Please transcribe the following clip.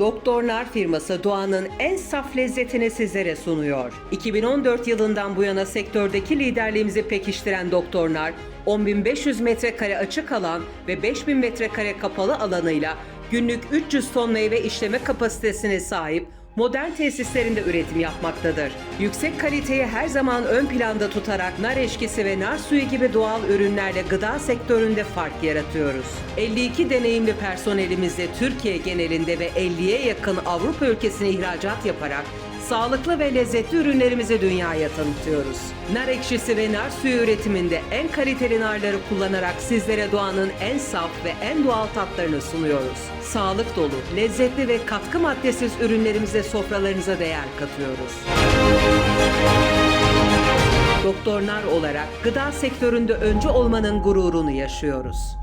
Doktor Nar firması doğanın en saf lezzetini sizlere sunuyor. 2014 yılından bu yana sektördeki liderliğimizi pekiştiren Doktor Nar, 10.500 metrekare açık alan ve 5.000 metrekare kapalı alanıyla günlük 300 ton meyve işleme kapasitesine sahip modern tesislerinde üretim yapmaktadır. Yüksek kaliteyi her zaman ön planda tutarak nar eşkisi ve nar suyu gibi doğal ürünlerle gıda sektöründe fark yaratıyoruz. 52 deneyimli personelimizle Türkiye genelinde ve 50'ye yakın Avrupa ülkesine ihracat yaparak sağlıklı ve lezzetli ürünlerimizi dünyaya tanıtıyoruz. Nar ekşisi ve nar suyu üretiminde en kaliteli narları kullanarak sizlere doğanın en saf ve en doğal tatlarını sunuyoruz. Sağlık dolu, lezzetli ve katkı maddesiz ürünlerimize sofralarınıza değer katıyoruz. Doktor Nar olarak gıda sektöründe öncü olmanın gururunu yaşıyoruz.